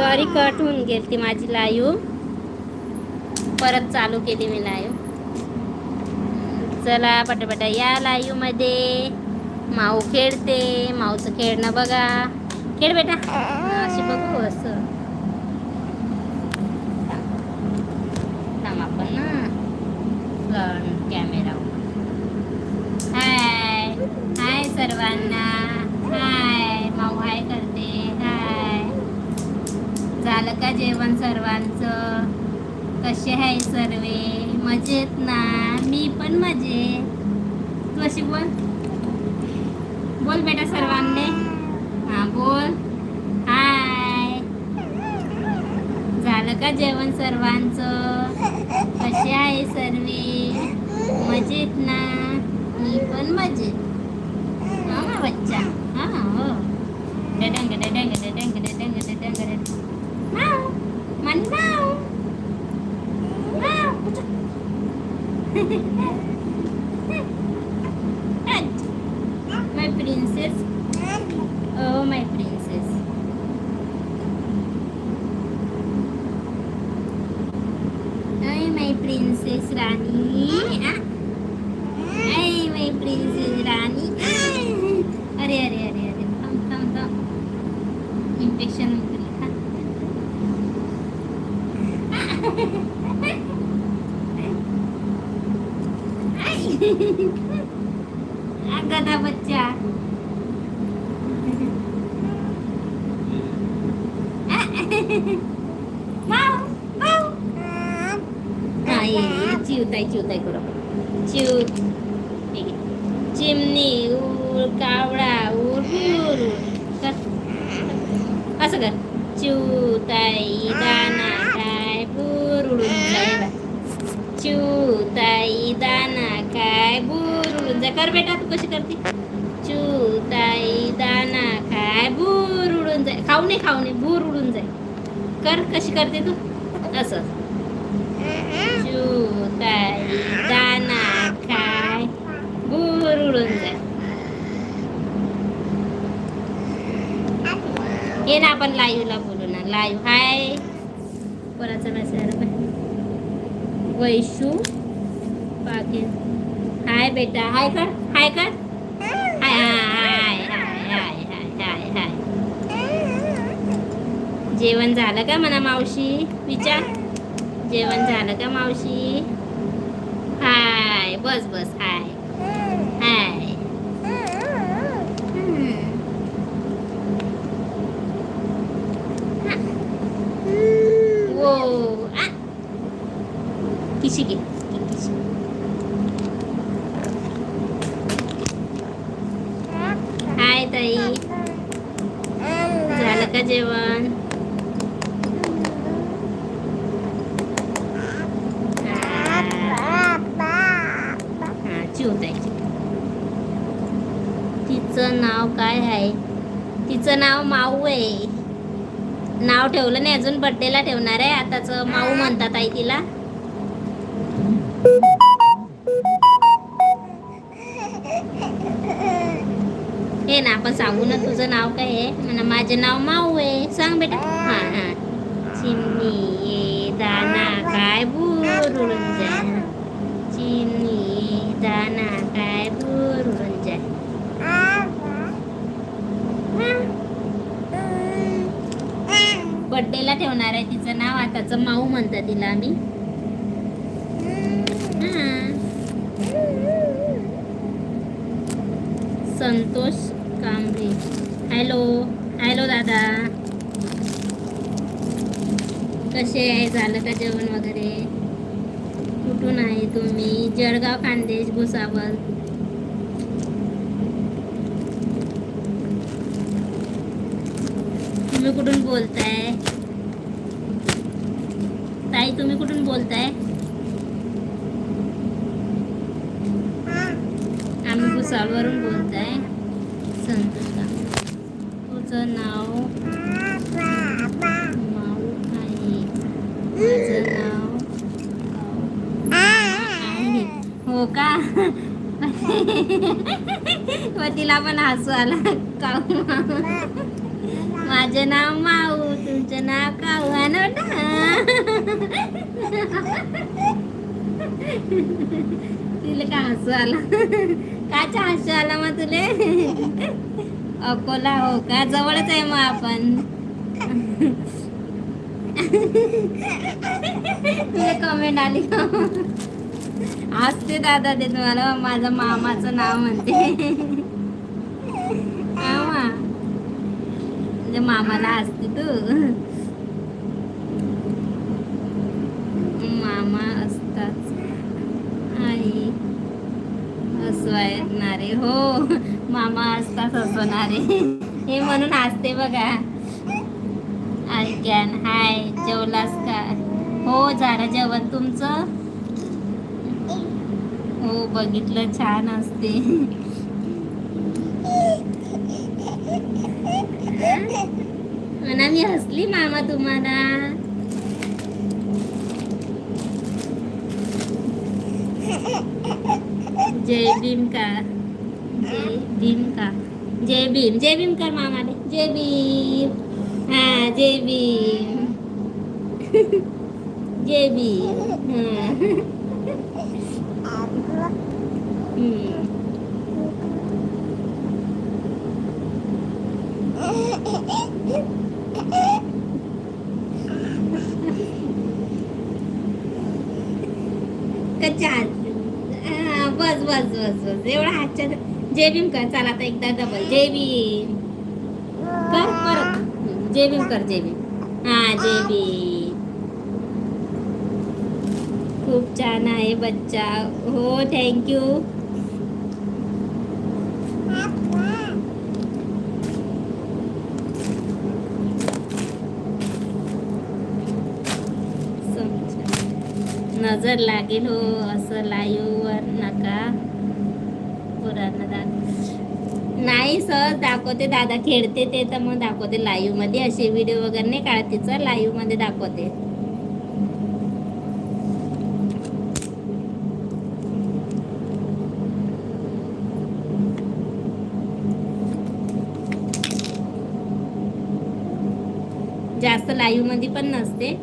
Sorry cut होऊन गेली ती माझी लाईव्ह परत चालू केली मी लाईव्ह चला पटापटा. या लाईव्हमध्ये माऊ खेळते. माऊचं खेळणं बघा. खेळ बेटा. अशी बघू असं. थांब आपण ना. फ्रंट कॅमेरा हाय हाय सर्वांना. हाय माऊ हाय कर. झालं का जेवण सर्वांचं? कसे आहे सर्वे? मजेत ना? मी पण मजे तू अशी बोल. बोल बेटा सर्वांनी. हा बोल. हाय झालं का जेवण सर्वांचं? कसे आहे सर्वे? मजेत ना? मी पण मजेत. हा ना बच्चा. हा हो. डडंग डडंग डडंग डडंग डडंग डडंग माऊ मन माऊ माऊ my princess oh my princess Ay, my princess Rani. Ah. Ay, my princess Rani. Ah. अरे अरे अरे अरे थांब थांब थांब इन्फेक्शन होईल का गधा बच्चा माऊ माऊ हा ये ये चिवताय चिवताय करू चिव ठीक आहे. चिमणी उर कावळा उर उर कर असं कर चिवताई दाना काय बूर उडून जाय बा चिवताई दाना काय बूर उडून जाय कर बेटा तू कशी करते? चुताई दाना खाय भूर उडून जाय. खाऊ नये खाऊ नये भूर उडून जाय. कर कशी करते तू? असं. चुताई दाना खाय भूर उडून जाय. हे ना आपण लाईव्हला बोलू ना. Live hi. कोणाचा मेसेज वैशू पाकिस्तान हाय बेटा हाय कर हाय कर हाय हाय हाय हाय हाय जेवण झालं का म्हणा मावशी? विचार. जेवण झालं का मावशी? हाय बस बस. हाय हाय. वो आ किशी घे किशी हाय ताई झालं का जेवण? हा तिचं नाव काय आहे तिचं नाव माऊ आहे. नाव ठेवलं नाही अजून बड्डेला ठेवणार आहे. आताच माऊ म्हणतात आई तिला. हे ना आपण सांगू ना तुझं नाव काय आहे? म्हणा माझं नाव माऊ आहे. सांग बेटा. हा हा. चिमणी ये दाना काय बुरून उडून जाय? चिमणी दाना काय बुरून उडून जाय ठेवणार आहे तिचं नाव. आताचं माऊ म्हणतात तिला आम्ही. संतोष कांबळे हॅलो हॅलो दादा. कसे आहे? झालं का जेवण वगैरे? कुठून आहे तुम्ही? जळगाव खानदेश भुसावळ. तुम्ही कुठून बोलताय? ताई तुम्ही कुठून बोलताय? आम्ही भुसावळवरून बोलताय. माझं नाव माऊ आहे. माझं नाव आहे हो का? मग तिला पण हसू आला. काऊ माझं नाव माऊ तुमचं नाव काऊ? हा ना तिला का हसू आला? काचा हसू आला मग तुले? अकोला हो का? जवळच आहे मग आपण. तुला कमेंट आली का? दादा ते तुम्हाला माझ्या मामाचं नाव म्हणते. म्हणजे मामाला असते तू मामा असतात आई हसवायणारे हो मामा असतात हसवणारे. हे म्हणून हसते बघा. आज्ञान हाय जेवलास का? हो झालं जेवण तुमचं? हो बघितलं छान असते म्हणा मी हसली मामा तुम्हाला? जय भीम का जय भीम का जय भीम जय भीम कर मामाने जय भीम हा जय भीम जय भीम हा हम्म. बस बस बस बस. एवढा हातच्या जय भीम कर चला आता एकदा डबल जेबी भीम. कर परत. हम्म, भीम कर जय भीम. हा जेबी भीम. खूप छान आहे बच्चा. हो थँक्यू नजर लागेल हो असं लाईव्हवर नका. पोरांना दाख नाही सर दाखवते. दादा खेळते ते तर मग दाखवते लाईव्हमध्ये असे व्हिडिओ वगैरे नाही काढते सर लाईव्हमध्ये दाखवते. जास्त लाईव्हमध्ये पण नसते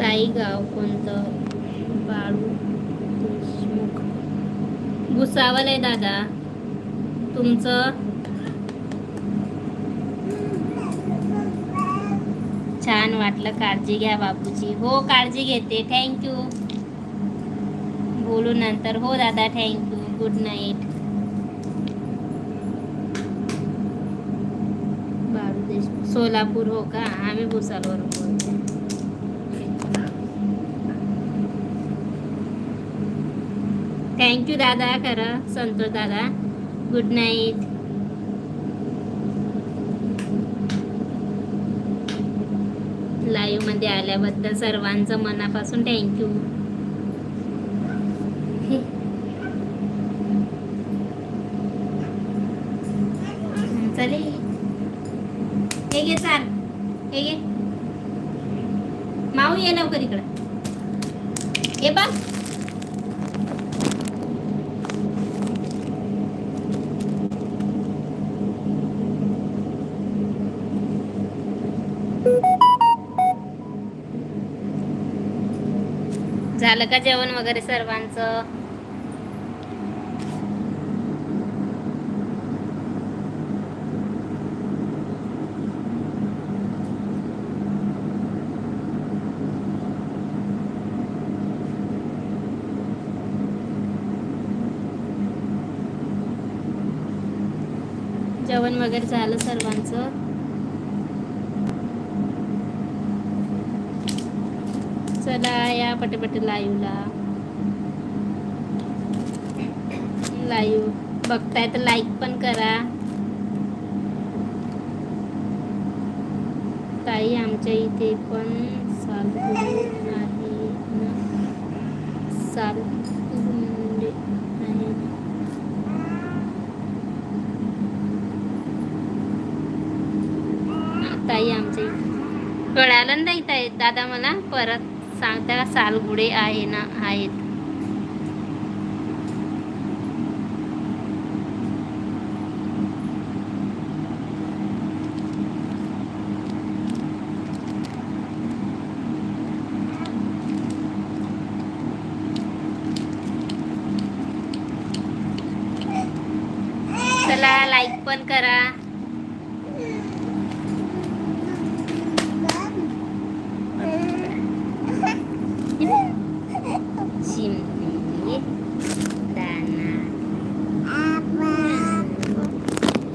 ताई गाव कोणतं बाळू देशमुख भुसावल आहे दादा. तुमचं? छान वाटलं काळजी घ्या बापूची हो काळजी घेते. थँक्यू बोलू नंतर. हो दादा thank you good night Balu Solapur हो का? आम्ही भुसावळवरून बोलतो थँक्यू दादा खरं संतोष दादा गुड नाईट लाईव्हमध्ये आल्याबद्दल सर्वांचं मनापासून थँक्यू चले. हे घे चाल हे घे. माऊ ये लवकर इकडं. झालं का जेवण वगैरे सर्वांचं? जेवण वगैरे झालं सर्व चला या पटापट लाईव्हला लाईव्ह बघताय तर लाईक पण करा. ताई आमच्या इथे पण चालू आहे ना? साल म्हणजे ताई आमच्या इथे कळालं नाही ताई? दादा मला परत. सांगता सालगुडे आहे ना आहेत. चला लाईक पण करा चिमणी दाना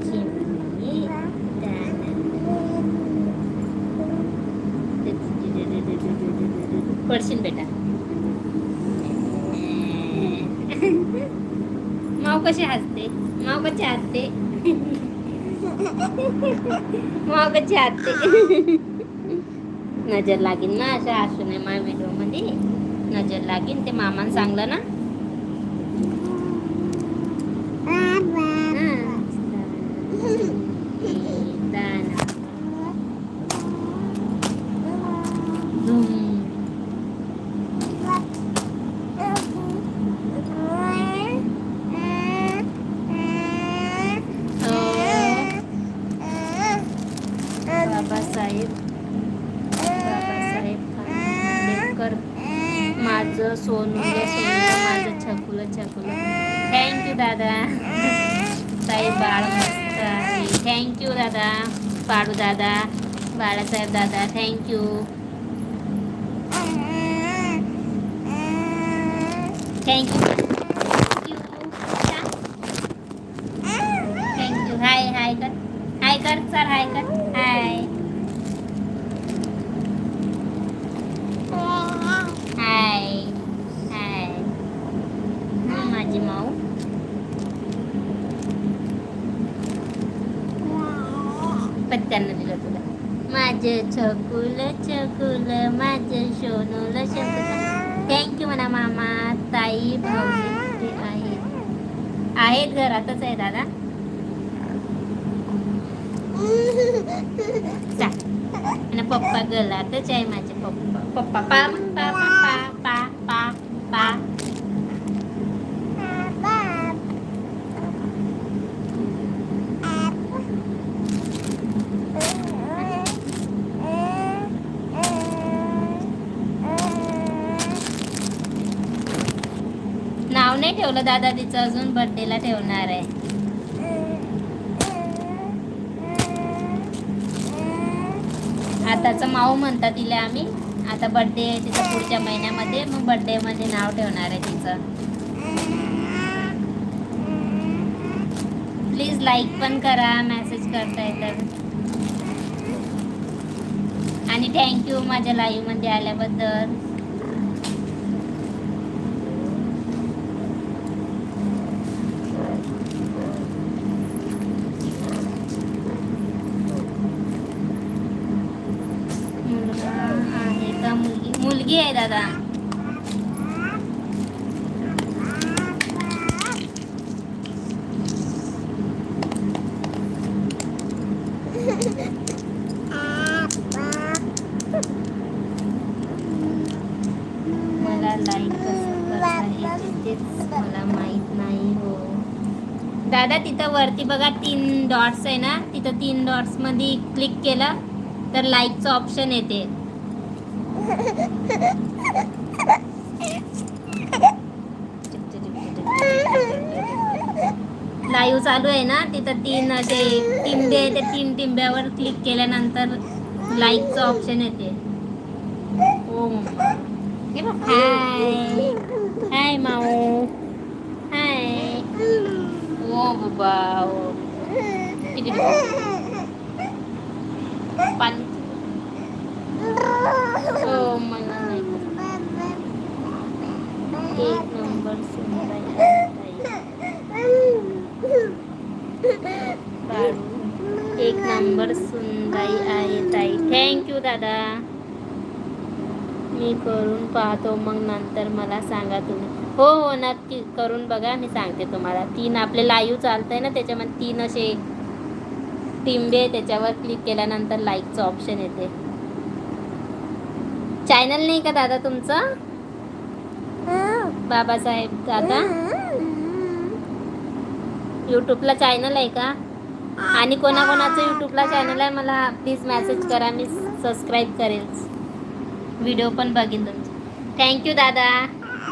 चिमणी दाना पडशील बेटा माव कशी हसते माव कशी हसते माव नजर लागीन ना अशा असू नये माझ्या विडिओ मध्ये. नजर लागीन ते मामान सांगलं ना. Thank you. Thank you. Thank you. Hi, hi, good. Hi, sir. Hi. Hi. माझं छकुल छकुल माझं सोनूल शकुल थँक्यू म्हणा मामा ताई भाऊ आहेत. आहेत घरातच आहे दादा. आणि पप्पा गलातच आहे माझे पप्पा. पप्पा पा पा पा पा पा पा नाव नाही ठेवलं दादा तिचं अजून बर्थडेला ठेवणार आहे. आताचं माऊ म्हणतात तिला आम्ही आता बर्थडे आहे तिचं पुढच्या महिन्यामध्ये मग बर्थडे मध्ये नाव ठेवणार आहे तिचं. प्लीज लाईक पण करा मेसेज करताय तर. आणि थँक्यू माझ्या लाईव्हमध्ये आल्याबद्दल मुलगा आहे का मुलगी मुलगी आहे दादा. मला मला माहीत नाही हो. दादा तिथं वरती बघा तीन डॉट्स आहे ना? तिथं तीन डॉट्समध्ये क्लिक केलं तर लाईकचं ऑप्शन येते. लाईव्ह चालू आहे ना तिथं तीन ते टिंबे आहे त्या तीन टिंब्यावर क्लिक केल्यानंतर लाईकचं ऑप्शन येते. ओम. हाय हाय माऊ. हाय ओ बाबा ओ. किती पाणी ओ मला नाही एक नंबर सुंदर एक नंबर सुनबाई आहे ताई. थँक्यू दादा. मी करून पाहतो मग नंतर मला सांगा तुम्ही. हो हो नक्की करून बघा मी सांगते तुम्हाला. तीन आपले लाईव्ह चालतंय ना त्याच्यामध्ये तीन असे टिंबे त्याच्यावर क्लिक केल्यानंतर लाईकचं ऑप्शन येते. चॅनल नाही का दादा तुमचं? बाबासाहेब दादा? यूट्यूबला चॅनल आहे का? आणि कोणाकोणाचं यूट्यूबला चॅनल आहे मला प्लीज मेसेज करा मी सबस्क्राईब करेल. व्हिडिओ पण बघेन तुमचे. थँक्यू दादा.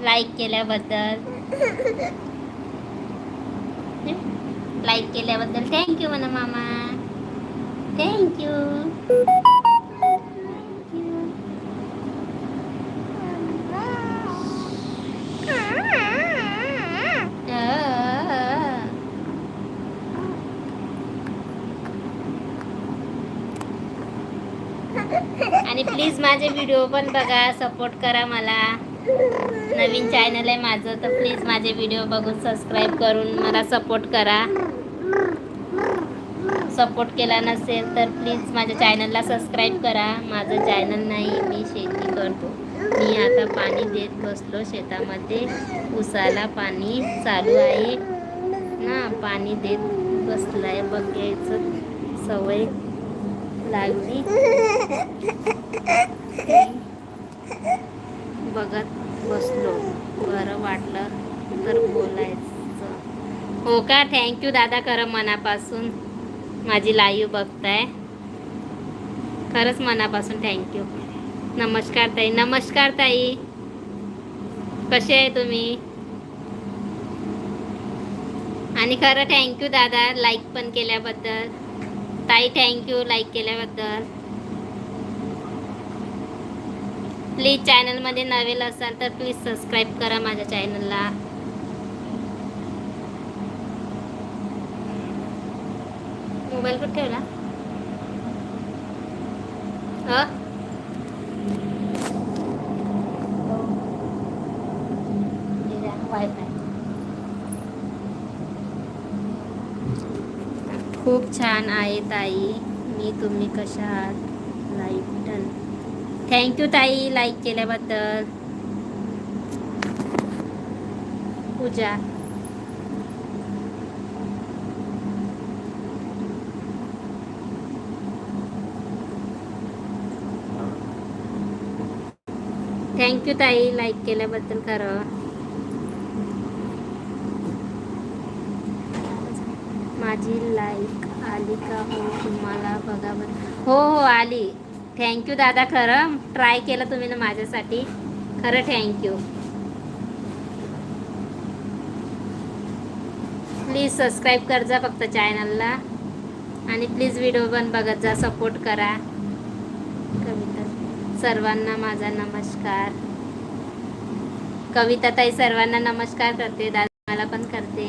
लाईक केल्याबद्दल. लाईक केल्याबद्दल. थँक्यू म्हणा मामा थँक्यू आणि प्लीज माझे व्हिडिओ पण बघा सपोर्ट करा मला. नवीन चॅनल आहे माझं तर प्लीज माझे व्हिडिओ बघून सबस्क्राईब करून मला सपोर्ट करा. सपोर्ट केला नसेल तर प्लीज माझ्या चॅनलला सबस्क्राईब करा. माझं चॅनल नाही मी शेती करतो. मी आता पाणी देत बसलो शेतामध्ये. उसाला पाणी चालू आहे. ना पाणी देत बसलाय बघायचं सवय लागली. बघत बसलो. बरं वाटलं तर बोलायचं. हो का? थँक्यू दादा खरं मनापासून. माझी लाईव्ह बघताय. खरंच मनापासून थँक्यू नमस्कार ताई. नमस्कार ताई. कसे आहे तुम्ही? आणि खरं थँक्यू दादा. लाईक पण केल्याबद्दल. ताई थँक्यू लाईक केल्याबद्दल. प्लीज चॅनलमध्ये नवेल असाल तर प्लीज सबस्क्राईब करा माझ्या चॅनलला. मोबाईल कुठे ठेवला? अ? वायफाय खूप छान आहे ताई. मी तुम्ही कशा आहात? थँक्यू ताई. लाईक केल्याबद्दल. पूजा. थँक्यू ताई. लाईक केल्याबद्दल खरं. माझी लाईक आली का हो तुम्हाला बघा हो हो आली. थँक्यू दादा. खरं ट्राय केलं तुम्ही ना माझ्यासाठी. खरं थँक्यू प्लीज सबस्क्राईब कर जा फक्त चॅनलला आणि प्लीज व्हिडिओ पण बघत जा सपोर्ट करा. कविता सर्वांना माझा नमस्कार. कविता ताई सर्वांना नमस्कार करते. दादा मला पण करते.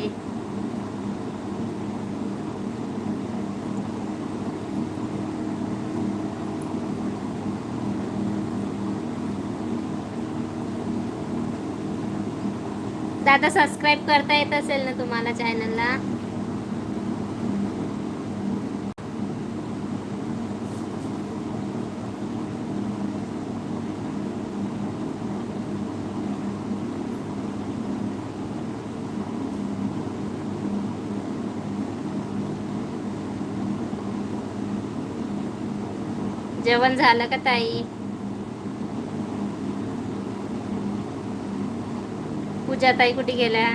दादा सबस्क्राईब करता येत असेल ना तुम्हाला चॅनलला जेवण झालं का ताई? पूजा ताई कुठे गेल्या?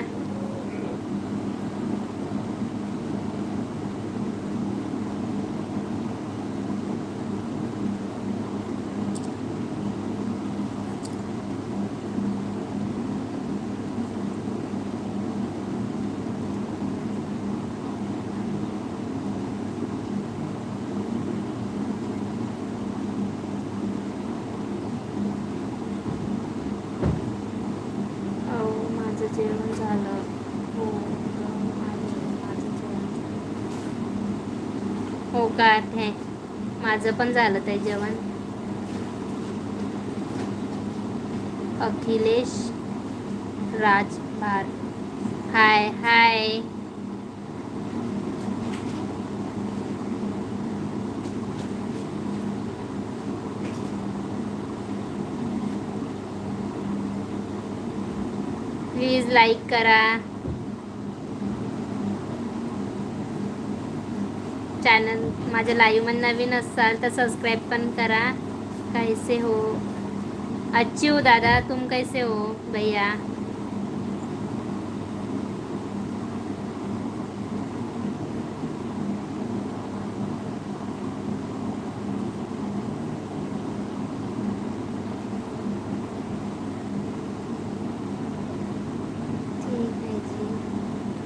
आमचं पण झालं ते जेवण. अखिलेश राज भार हाय हाय. प्लीज लाईक करा. चॅनल माझ्या लाईव्ह नवीन असाल तर सबस्क्राईब पण करा. कैसे हो? अच्छी हो दादा, तुम कैसे हो भैया?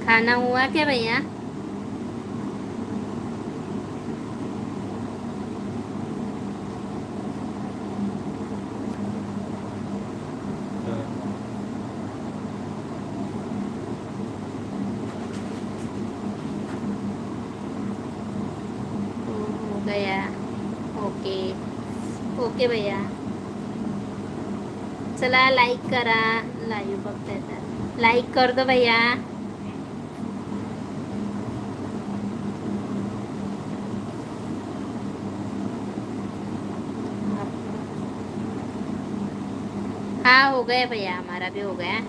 खाना हुआ क्या भैया? कर दो भैया हाँ हो गया भैया हमारा भी हो गया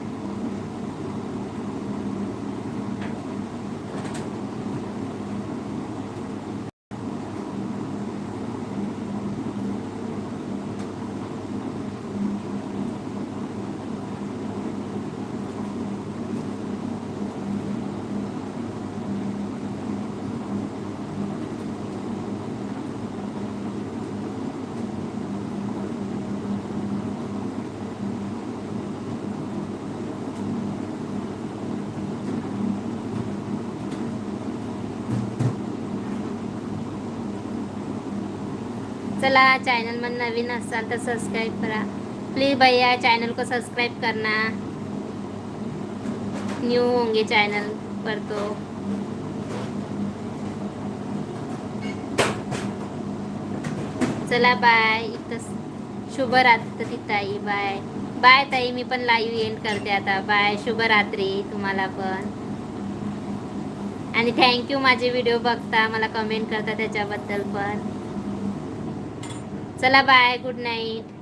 चला चैनल में नवीन असाल तर सब्सक्राइब करा. प्लीज़ भैया चॅनल को सबस्क्राईब करना. न्यू होंगे चॅनल पर तो. चला बाय इथं शुभरात्री ताई बाय. बाय ताई मी पण लाईव्ह एंड करते आता. बाय शुभरात्री तुम्हाला पण. आणि थँक्यू माझे व्हिडिओ बघता मला कमेंट करता त्याच्याबद्दल पण. चला बाय गुड नाईट